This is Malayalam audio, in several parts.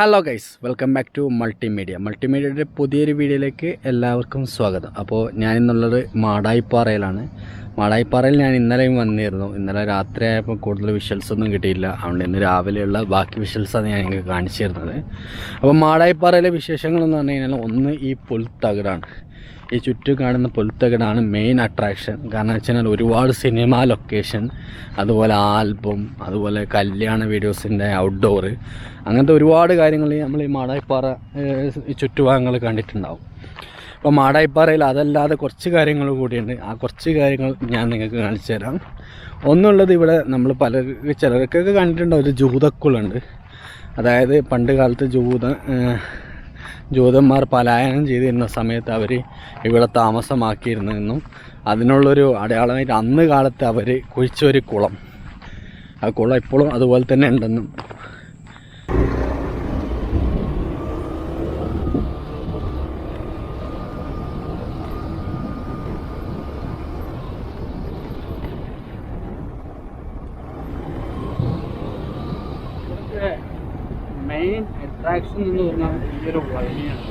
Hello guys welcome back to multimedia മൾട്ടിമീഡിയയുടെ പുതിയൊരു വീഡിയോയിലേക്ക് എല്ലാവർക്കും സ്വാഗതം. അപ്പോൾ ഞാനിന്നുള്ളത് മാടായിപ്പാറയിലാണ്. മാടായിപ്പാറയിൽ ഞാൻ ഇന്നലെയും വന്നിരുന്നു. ഇന്നലെ രാത്രി ആയപ്പോൾ കൂടുതൽ വിഷ്വൽസ് ഒന്നും കിട്ടിയില്ല. അതുകൊണ്ട് ഇന്ന് രാവിലെയുള്ള ബാക്കി വിഷ്വൽസാണ് ഞാൻ നിങ്ങൾക്ക് കാണിച്ചു തരുന്നത്. അപ്പോൾ മാടായിപ്പാറയിലെ വിശേഷങ്ങളെന്ന് പറഞ്ഞു കഴിഞ്ഞാൽ ഒന്ന് ഈ പുൽത്തകടാണ്. ഈ ചുറ്റും കാണുന്ന പുൽത്തകടാണ് മെയിൻ അട്രാക്ഷൻ കാരണം വെച്ച് കഴിഞ്ഞാൽ ഒരുപാട് സിനിമ ലൊക്കേഷൻ അതുപോലെ ആൽബം അതുപോലെ കല്യാണ വീഡിയോസിന്റെ ഔട്ട്ഡോർ അങ്ങനത്തെ ഒരുപാട് കാര്യങ്ങൾ നമ്മൾ ഈ മാടായിപ്പാറ ചുറ്റുഭാഗങ്ങൾ കണ്ടിട്ടുണ്ടാവും. അപ്പോൾ മാടായിപ്പാറയിൽ അതല്ലാതെ കുറച്ച് കാര്യങ്ങൾ കൂടിയുണ്ട്. ആ കുറച്ച് കാര്യങ്ങൾ ഞാൻ നിങ്ങൾക്ക് കാണിച്ചു തരാം. ഒന്നുള്ളത് ഇവിടെ നമ്മൾ പല ചിലർക്കൊക്കെ കണ്ടിട്ടുണ്ട് ഒരു ജൂതക്കുളുണ്ട്. അതായത് പണ്ട് കാലത്ത് ജൂത ജൂതന്മാർ പലായനം ചെയ്തിരുന്ന സമയത്ത് അവർ ഇവിടെ താമസമാക്കിയിരുന്നെന്നും അതിനുള്ളൊരു അടയാളമായിട്ട് അന്ന് കാലത്ത് അവർ കുഴിച്ചൊരു കുളം. ആ കുളം ഇപ്പോഴും അതുപോലെ തന്നെ ഉണ്ടെന്നും മെയിൻ അട്രാക്ഷൻ എന്ന് പറഞ്ഞാൽ ഈ ഒരു വഴിയാണ്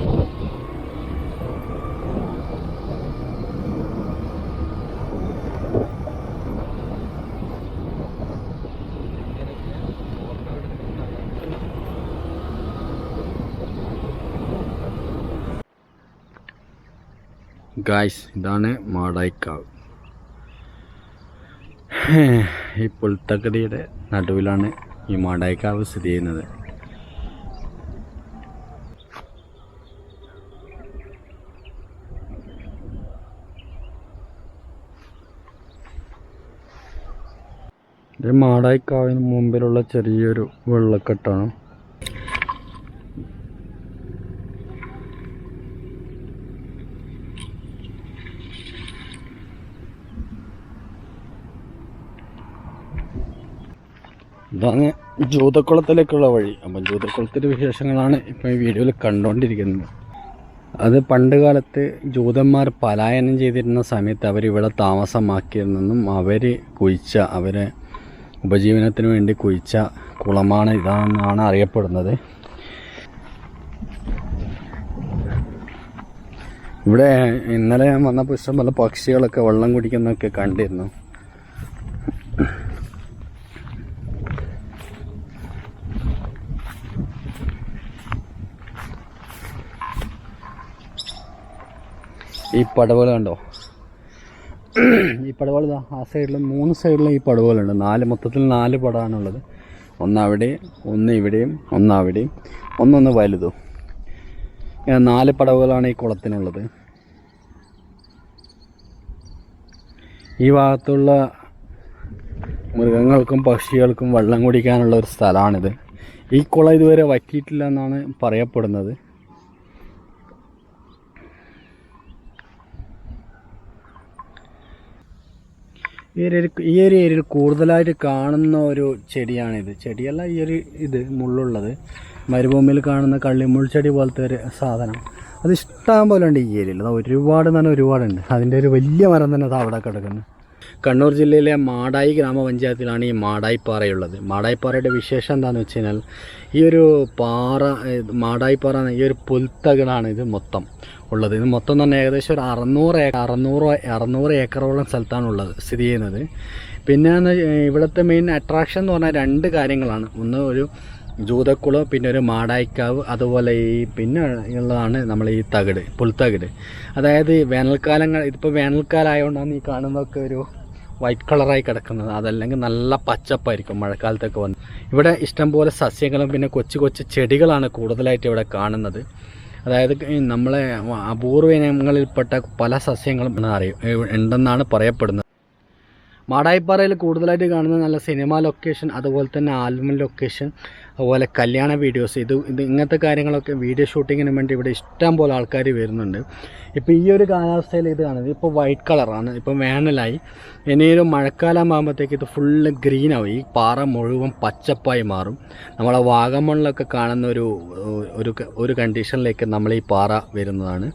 ഗായ്സ് ഇതാണ് മാടായിക്കാവ്. ഈ പുൽത്തകടിയുടെ നടുവിലാണ് ഈ മാടായിക്കാവ് സ്ഥിതി ചെയ്യുന്നത്. ഇത് മാടായിക്കാവിന് മുമ്പിലുള്ള ചെറിയൊരു വെള്ളക്കെട്ടാണ്. ഇതാണ് ജൂതക്കുളത്തിലേക്കുള്ള വഴി. അപ്പം ജൂതക്കുളത്തിന്റെ വിശേഷങ്ങളാണ് ഇപ്പം ഈ വീഡിയോയിൽ കണ്ടുകൊണ്ടിരിക്കുന്നത്. അത് പണ്ട് കാലത്ത് ജൂതന്മാർ പലായനം ചെയ്തിരുന്ന സമയത്ത് അവരിവിടെ താമസമാക്കിയിരുന്നെന്നും അവർ കുഴിച്ച അവരെ ഉപജീവനത്തിന് വേണ്ടി കുഴിച്ച കുളമാണ് ഇതാണെന്നാണ് അറിയപ്പെടുന്നത്. ഇവിടെ ഇന്നലെ ഞാൻ വന്നപ്പോൾ ഇഷ്ടംപോലെ പക്ഷികളൊക്കെ വെള്ളം കുടിക്കുന്നതൊക്കെ കണ്ടിരുന്നു. ഈ പടവുകൾ കണ്ടോ? ഈ പടവുകൾ ആ സൈഡിലും മൂന്ന് സൈഡിലും ഈ പടവുകളുണ്ട്. നാല് മൊത്തത്തിൽ നാല് പടമാണുള്ളത് ഒന്ന് അവിടെ ഒന്ന് ഇവിടെയും ഒന്ന് അവിടെയും ഒന്നൊന്ന് വലുതും. ഇങ്ങനെ നാല് പടവുകളാണ് ഈ കുളത്തിനുള്ളത്. ഈ ഭാഗത്തുള്ള മൃഗങ്ങൾക്കും പക്ഷികൾക്കും വെള്ളം കുടിക്കാനുള്ള ഒരു സ്ഥലമാണിത്. ഈ കുളം ഇതുവരെ വറ്റിയിട്ടില്ല എന്നാണ് പറയപ്പെടുന്നത്. ഈ ഒരു ഈ ഒരു ഏരിയയിൽ കൂടുതലായിട്ട് കാണുന്ന ഒരു ചെടിയാണിത്. ചെടിയല്ല ഈ ഒരു ഇത് മുള്ളുള്ളത്. മരുഭൂമിയിൽ കാണുന്ന കള്ളിമുൾ ചെടി പോലത്തെ ഒരു സാധനം. അത് ഇഷ്ടം പോലെ ഉണ്ട് ഈ ഏരിയയിൽ. ഒരുപാട് തന്നെ ഒരുപാടുണ്ട്. അതിന്റെ ഒരു വലിയ മരം തന്നെ അവിടെ കിടക്കുന്നത് കണ്ണൂർ ജില്ലയിലെ മാടായി ഗ്രാമപഞ്ചായത്തിലാണ് ഈ മാടായിപ്പാറയുള്ളത്. മാടായിപ്പാറയുടെ വിശേഷം എന്താണെന്ന് വെച്ച് കഴിഞ്ഞാൽ ഈ ഒരു പാറ മാടായിപ്പാറ ഈ ഒരു പുൽത്തകളാണ് ഇത് മൊത്തം. ഉള്ളത്. ഇത് മൊത്തം തന്നെ ഏകദേശം ഒരു അറുന്നൂറ് ഏക്കർ അറുന്നൂറ് അറുന്നൂറ് ഏക്കറോളം സ്ഥലത്താണ് ഉള്ളത് സ്ഥിതി ചെയ്യുന്നത്. പിന്നെ ഇവിടുത്തെ മെയിൻ അട്രാക്ഷൻ എന്ന് പറഞ്ഞാൽ രണ്ട് കാര്യങ്ങളാണ്. ഒന്ന് ഒരു ജൂതക്കുളം പിന്നെ ഒരു മാടായിക്കാവ് അതുപോലെ ഈ പിന്നെ ഉള്ളതാണ് നമ്മൾ ഈ തകിട് പുൽത്തകിട്. അതായത് വേനൽക്കാലങ്ങൾ ഇതിപ്പോൾ വേനൽക്കാലം ആയതുകൊണ്ടാണ് ഈ കാണുന്നതൊക്കെ ഒരു വൈറ്റ് കളറായി കിടക്കുന്നത്. അതല്ലെങ്കിൽ നല്ല പച്ചപ്പായിരിക്കും മഴക്കാലത്തൊക്കെ വന്ന്. ഇവിടെ ഇഷ്ടംപോലെ സസ്യങ്ങളും പിന്നെ കൊച്ചു കൊച്ചു ചെടികളാണ് കൂടുതലായിട്ട് ഇവിടെ കാണുന്നത്. അതായത് നമ്മളെ അപൂർവ ഇനങ്ങളിൽപ്പെട്ട പല സസ്യങ്ങളും അറിയും ഉണ്ടെന്നാണ് പറയപ്പെടുന്നത്. മാടായിപ്പാറയിൽ കൂടുതലായിട്ട് കാണുന്ന നല്ല സിനിമ ലൊക്കേഷൻ അതുപോലെ തന്നെ ആൽബം ലൊക്കേഷൻ അതുപോലെ കല്യാണ വീഡിയോസ് ഇത് ഇത് ഇങ്ങനത്തെ കാര്യങ്ങളൊക്കെ വീഡിയോ ഷൂട്ടിങ്ങിന് വേണ്ടി ഇവിടെ ഇഷ്ടം പോലെ ആൾക്കാർ വരുന്നുണ്ട്. ഇപ്പോൾ ഈ ഒരു കാലാവസ്ഥയിൽ ഇത് കാണുന്നത് ഇപ്പോൾ വൈറ്റ് കളറാണ് ഇപ്പോൾ വേനലായി. ഇനി ഒരു മഴക്കാലം ആകുമ്പോഴത്തേക്ക് ഇത് ഫുള്ള് ഗ്രീനാവും ഈ പാറ മുഴുവൻ പച്ചപ്പായി മാറും. നമ്മളെ വാഗമണ്ണിലൊക്കെ കാണുന്ന ഒരു ഒരു ഒരു കണ്ടീഷനിലേക്ക് നമ്മൾ ഈ പാറ വരുന്നതാണ്.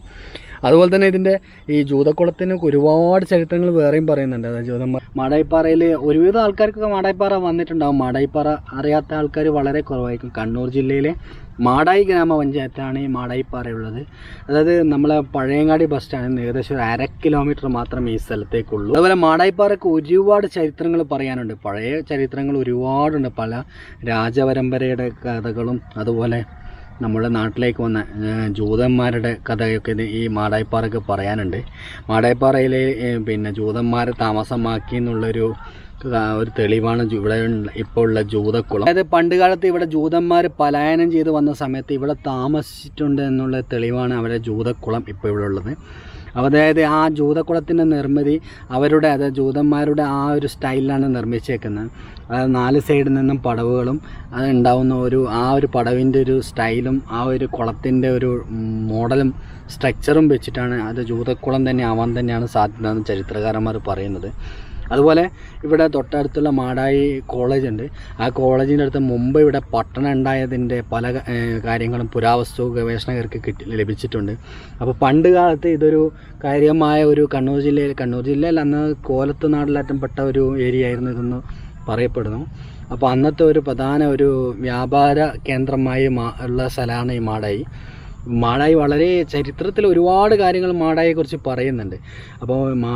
അതുപോലെ തന്നെ ഇതിന്റെ ഈ ജൂതക്കുളത്തിന് ഒരുപാട് ചരിത്രങ്ങൾ വേറെയും പറയുന്നുണ്ട്. അതായത് ജൂതന്മാർ മാടായിപ്പാറയിൽ ഒരുവിധം ആൾക്കാർക്കൊക്കെ മാടായിപ്പാറ വന്നിട്ടുണ്ടാവും. മാടായിപ്പാറ അറിയാത്ത ആൾക്കാർ വളരെ കുറവായിരിക്കും. കണ്ണൂർ ജില്ലയിലെ മാടായി ഗ്രാമപഞ്ചായത്താണ് ഈ മാടായിപ്പാറയുള്ളത് അതായത് നമ്മളെ പഴയങ്ങാടി ബസ് സ്റ്റാൻഡിൽ നിന്ന് ഏകദേശം ഒരു അര കിലോമീറ്റർ മാത്രമേ ഈ സ്ഥലത്തേക്കുള്ളൂ. അതുപോലെ മാടായിപ്പാറയ്ക്ക് ഒരുപാട് ചരിത്രങ്ങൾ പറയാനുണ്ട്. പഴയ ചരിത്രങ്ങൾ ഒരുപാടുണ്ട്. പല രാജപരമ്പരയുടെ കഥകളും അതുപോലെ നമ്മുടെ നാട്ടിലേക്ക് വന്ന ജൂതന്മാരുടെ കഥയൊക്കെ ഈ മാടായിപ്പാറയ്ക്ക് പറയാനുണ്ട്. മാടായിപ്പാറയിൽ പിന്നെ ജൂതന്മാരെ താമസമാക്കി എന്നുള്ളൊരു ഒരു തെളിവാണ് ഇവിടെ ഇപ്പോൾ ഉള്ള ജൂതക്കുളം. അതായത് പണ്ട് കാലത്ത് ഇവിടെ ജൂതന്മാർ പലായനം ചെയ്ത് വന്ന സമയത്ത് ഇവിടെ താമസിച്ചിട്ടുണ്ട് എന്നുള്ള തെളിവാണ് അവരുടെ ജൂതക്കുളം ഇപ്പോൾ ഇവിടെ ഉള്ളത്. അതായത് ആ ജൂതക്കുളത്തിന്റെ നിർമ്മിതി അവരുടെ അതായത് ജൂതന്മാരുടെ ആ ഒരു സ്റ്റൈലിലാണ് നിർമ്മിച്ചേക്കുന്നത്. അതായത് നാല് സൈഡിൽ നിന്നും പടവുകളും അത് ഉണ്ടാവുന്ന ഒരു ആ ഒരു പടവിന്റെ ഒരു സ്റ്റൈലും ആ ഒരു കുളത്തിന്റെ ഒരു മോഡലും സ്ട്രക്ചറും വെച്ചിട്ടാണ് അത് ജൂതക്കുളം തന്നെ ആവാൻ തന്നെയാണ് സാധ്യത എന്ന് ചരിത്രകാരന്മാർ പറയുന്നത്. അതുപോലെ ഇവിടെ തൊട്ടടുത്തുള്ള മാടായി കോളേജ് ഉണ്ട്. ആ കോളേജിന്റെ അടുത്ത് മുമ്പ് ഇവിടെ പട്ടണം ഉണ്ടായതിന്റെ പല കാര്യങ്ങളും പുരാവസ്തു ഗവേഷകർക്ക് കിട്ടി ലഭിച്ചിട്ടുണ്ട്. അപ്പോൾ പണ്ട് കാലത്ത് ഇതൊരു കാര്യമായ ഒരു കണ്ണൂർ ജില്ലയിൽ കണ്ണൂർ ജില്ലയിൽ അന്ന് കോലത്ത് നാട്ടിലേറ്റപ്പെട്ട ഒരു ഏരിയ ആയിരുന്നു ഇതെന്ന് പറയപ്പെടുന്നു. അപ്പോൾ അന്നത്തെ ഒരു പ്രധാന ഒരു വ്യാപാര കേന്ദ്രമായി ഉള്ള സ്ഥലമാണ് ഈ മാടായി. മാടായി വളരെ ചരിത്രത്തിൽ ഒരുപാട് കാര്യങ്ങൾ മാടായിയെക്കുറിച്ച് പറയുന്നുണ്ട്. അപ്പോൾ മാ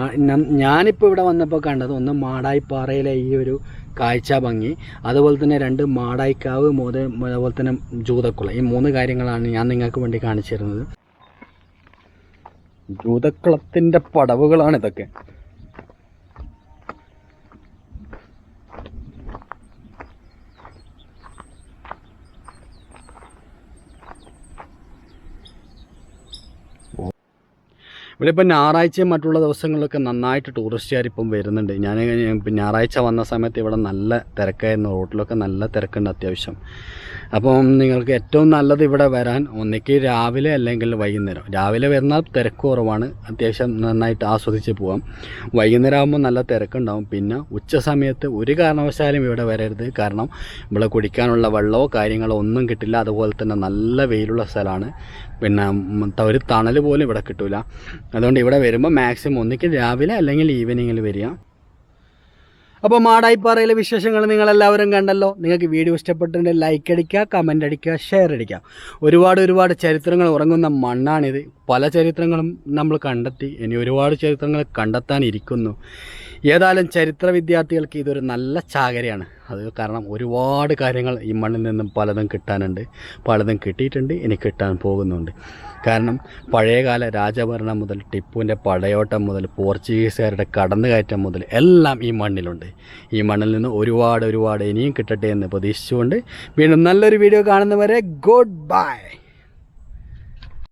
ഞാനിപ്പോൾ ഇവിടെ വന്നപ്പോൾ കണ്ടത് ഒന്ന് മാടായി പാറയിലെ ഈ ഒരു കാഴ്ച ഭംഗി അതുപോലെ തന്നെ രണ്ട് മാടായിക്കാവ് മുതൽ അതുപോലെ തന്നെ ജൂതക്കുളം. ഈ മൂന്ന് കാര്യങ്ങളാണ് ഞാൻ നിങ്ങൾക്ക് വേണ്ടി കാണിച്ചിരുന്നത്. ജൂതക്കുളത്തിന്റെ പടവുകളാണ് ഇതൊക്കെ. ഇവിടെ ഇപ്പം ഞായറാഴ്ചയും മറ്റുള്ള ദിവസങ്ങളിലൊക്കെ നന്നായിട്ട് ടൂറിസ്റ്റുകാർ ഇപ്പം വരുന്നുണ്ട്. ഞാൻ ഞായറാഴ്ച വന്ന സമയത്ത് ഇവിടെ നല്ല തിരക്കായിരുന്നു. റോട്ടിലൊക്കെ നല്ല തിരക്കുണ്ട് അത്യാവശ്യം. അപ്പം നിങ്ങൾക്ക് ഏറ്റവും നല്ലത് ഇവിടെ വരാൻ ഒന്നിക്ക് രാവിലെ അല്ലെങ്കിൽ വൈകുന്നേരം. രാവിലെ വരുന്നാൽ തിരക്ക് കുറവാണ്. അത്യാവശ്യം നന്നായിട്ട് ആസ്വദിച്ച് പോവാം. വൈകുന്നേരം ആകുമ്പോൾ നല്ല തിരക്കുണ്ടാവും. പിന്നെ ഉച്ച സമയത്ത് ഒരു കാരണവശാലും ഇവിടെ വരരുത്. കാരണം ഇവിടെ കുടിക്കാനുള്ള വെള്ളമോ കാര്യങ്ങളോ ഒന്നും കിട്ടില്ല. അതുപോലെ തന്നെ നല്ല വെയിലുള്ള സ്ഥലമാണ്. പിന്നെ ഒരു തണൽ പോലും ഇവിടെ കിട്ടൂല. അതുകൊണ്ട് ഇവിടെ വരുമ്പോൾ മാക്സിമം ഒന്നിക്ക് രാവിലെ അല്ലെങ്കിൽ ഈവനിങ്ങിൽ വരിക. അപ്പോൾ മാടായിപ്പാറയിലെ വിശേഷങ്ങൾ നിങ്ങളെല്ലാവരും കണ്ടല്ലോ. നിങ്ങൾക്ക് വീഡിയോ ഇഷ്ടപ്പെട്ടിട്ടുണ്ടെങ്കിൽ ലൈക്ക് അടിക്കുക കമന്റ് അടിക്കുക ഷെയർ അടിക്കുക. ഒരുപാട് ഒരുപാട് ചരിത്രങ്ങൾ ഉറങ്ങുന്ന മണ്ണാണിത്. പല ചരിത്രങ്ങളും നമ്മൾ കണ്ടെത്തി. ഇനി ഒരുപാട് ചരിത്രങ്ങൾ കണ്ടെത്താനിരിക്കുന്നു. ഏതായാലും ചരിത്ര വിദ്യാർത്ഥികൾക്ക് ഇതൊരു നല്ല ചാകരയാണ്. അത് കാരണം ഒരുപാട് കാര്യങ്ങൾ ഈ മണ്ണിൽ നിന്നും പലതും കിട്ടാനുണ്ട്. പലതും കിട്ടിയിട്ടുണ്ട് ഇനി കിട്ടാൻ പോകുന്നുണ്ട്. കാരണം പഴയകാല രാജഭരണം മുതൽ ടിപ്പുവിന്റെ പടയോട്ടം മുതൽ പോർച്ചുഗീസുകാരുടെ കടന്നുകയറ്റം മുതൽ എല്ലാം ഈ മണ്ണിലുണ്ട്. ഈ മണ്ണിൽ നിന്ന് ഒരുപാട് ഒരുപാട് ഇനിയും കിട്ടട്ടെ എന്ന് പ്രതീക്ഷിച്ചുകൊണ്ട് വീണ്ടും നല്ലൊരു വീഡിയോ കാണുന്നവരെ ഗുഡ് ബൈ.